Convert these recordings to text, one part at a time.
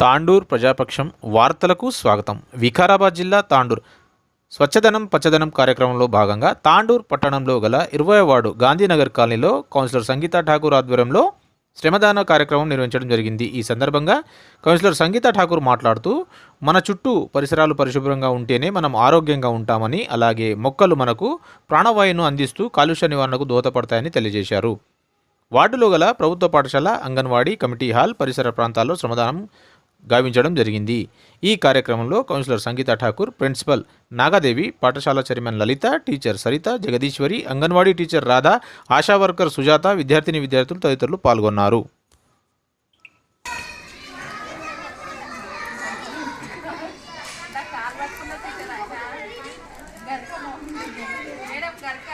తాండూర్ ప్రజాపక్షం వార్తలకు స్వాగతం. వికారాబాద్ జిల్లా తాండూర్ స్వచ్ఛదనం పచ్చదనం కార్యక్రమంలో భాగంగా తాండూర్ పట్టణంలో గల ఇరవై వార్డు గాంధీనగర్ కాలనీలో కౌన్సిలర్ సంగీత ఠాకూర్ ఆధ్వర్యంలో శ్రమదాన కార్యక్రమం నిర్వహించడం జరిగింది. ఈ సందర్భంగా కౌన్సిలర్ సంగీత ఠాకూర్ మాట్లాడుతూ మన చుట్టూ పరిసరాలు పరిశుభ్రంగా ఉంటేనే మనం ఆరోగ్యంగా ఉంటామని అలాగే మొక్కలు మనకు ప్రాణవాయువును అందిస్తూ కాలుష్య నివారణకు దోహదపడతాయని తెలియజేశారు. వార్డులో గల ప్రభుత్వ పాఠశాల అంగన్వాడీ కమిటీ హాల్ పరిసర ప్రాంతాల్లో శ్రమదానం గావించడం జరిగింది. ఈ కార్యక్రమంలో కౌన్సిలర్ సంగీత ఠాకూర్ ప్రిన్సిపల్ నాగాదేవి పాఠశాల chairman Lalitha teacher Saritha Jagadeeswari anganwadi teacher Radha Asha worker Sujatha విద్యార్థిని విద్యార్థులు తదితరులు పాల్గొన్నారు. మేడం గరక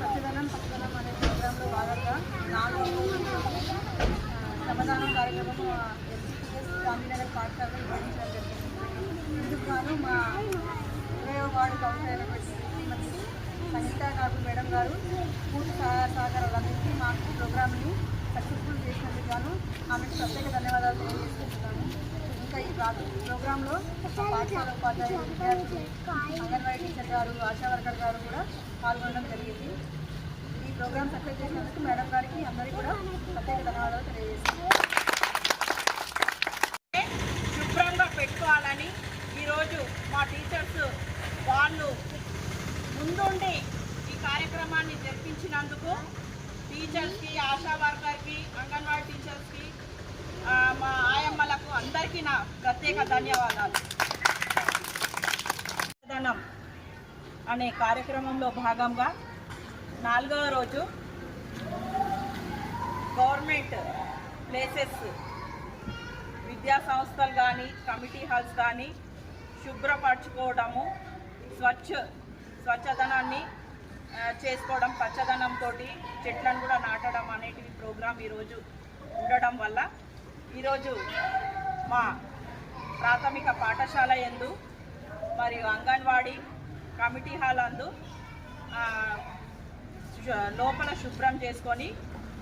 సత్యదనం పచ్చదనం అనే ప్రోగ్రాంలో భాగంగా నాలుగు శ్రమదానం కార్యక్రమం ఎస్పీఎస్ గాంధీనగర్ పాఠశాలలో నిర్వహించడం జరిగింది ఇందుకు గాను మా ఇరవై వార్డు కౌన్సిలర్ శ్రీమతి సంగీత కాకు మేడం గారు పూర్తి సహాయ సహకారాలు అందించి మాకు ప్రోగ్రామ్ని సక్సెస్ఫుల్ చేసినందుకు గాను ఆమెకు ప్రత్యేక ధన్యవాదాలు తెలియజేసుకుంటున్నాను ఇంకా ఈ ప్రోగ్రాంలో పాఠశాల ఉపాధ్యాయులు విద్యార్థులు అంగన్వాడీ టీచర్ గారు ఆశా వర్కర్ గారు కూడా పాల్గొనడం జరిగింది ఈ ప్రోగ్రామ్ సక్సెస్ చేసినందుకు మేడం గారికి అందరికీ కూడా ప్రత్యేక ధన్యవాదాలు తెలియజేస్తున్నాను శుభ్రంగా పెట్టుకోవాలని ఈరోజు మా టీచర్స్ వాళ్ళు ముందుండి ఈ కార్యక్రమాన్ని జరిపించినందుకు టీచర్స్కి ఆశా వర్కర్కి అంగన్వాడీ టీచర్స్కి మా ఆయమ్మలకు అందరికీ నా ప్రత్యేక ధన్యవాదాలు. ధనం అనే కార్యక్రమంలో భాగంగా నాలుగవ రోజు గవర్నమెంట్ ప్లేసెస్ విద్యా సంస్థలు కానీ కమిటీ హాల్స్ కానీ శుభ్రపరచుకోవడము స్వచ్ఛ స్వచ్ఛదనాన్ని చేసుకోవడం చేసుకోవడం పచ్చదనంతో చెట్లను కూడా నాటడం అనేటివి ప్రోగ్రాం ఈరోజు ఉండడం వల్ల. ఈరోజు మా ప్రాథమిక పాఠశాల ఎందు మరియు అంగన్వాడీ కమిటీ హాల్ అందు లోపల శుభ్రం చేసుకొని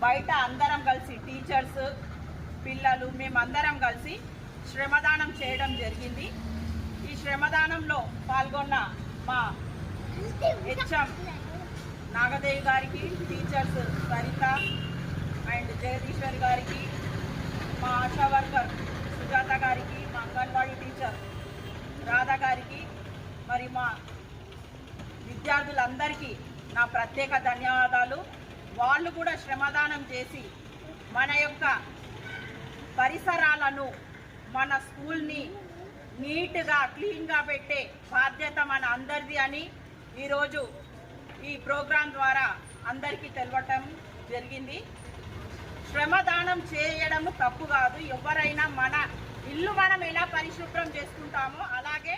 బయట అందరం కలిసి టీచర్స్ పిల్లలు మేమందరం కలిసి శ్రమదానం చేయడం జరిగింది. ఈ శ్రమదానంలో పాల్గొన్న మా హెచ్ఎం నాగదేవి గారికి టీచర్స్ సరిత అండ్ జగదీశ్వర్ గారికి మా ఆశా వర్కర్ సుజాత గారికి మా అంగన్వాడీ టీచర్ రాధా గారికి మరి మా విద్యార్థులందరికీ నా ప్రత్యేక ధన్యవాదాలు. వాళ్ళు కూడా శ్రమదానం చేసి మన యొక్క పరిసరాలను మన స్కూల్ని నీట్గా క్లీన్గా పెట్టే బాధ్యత మన అందరిది అని ఈరోజు ఈ ప్రోగ్రాం ద్వారా అందరికీ తెలవటం జరిగింది. శ్రమదానం చేయడం తప్పు కాదు. ఎవరైనా మన ఇల్లు మనం ఎలా పరిశుభ్రం చేసుకుంటామో అలాగే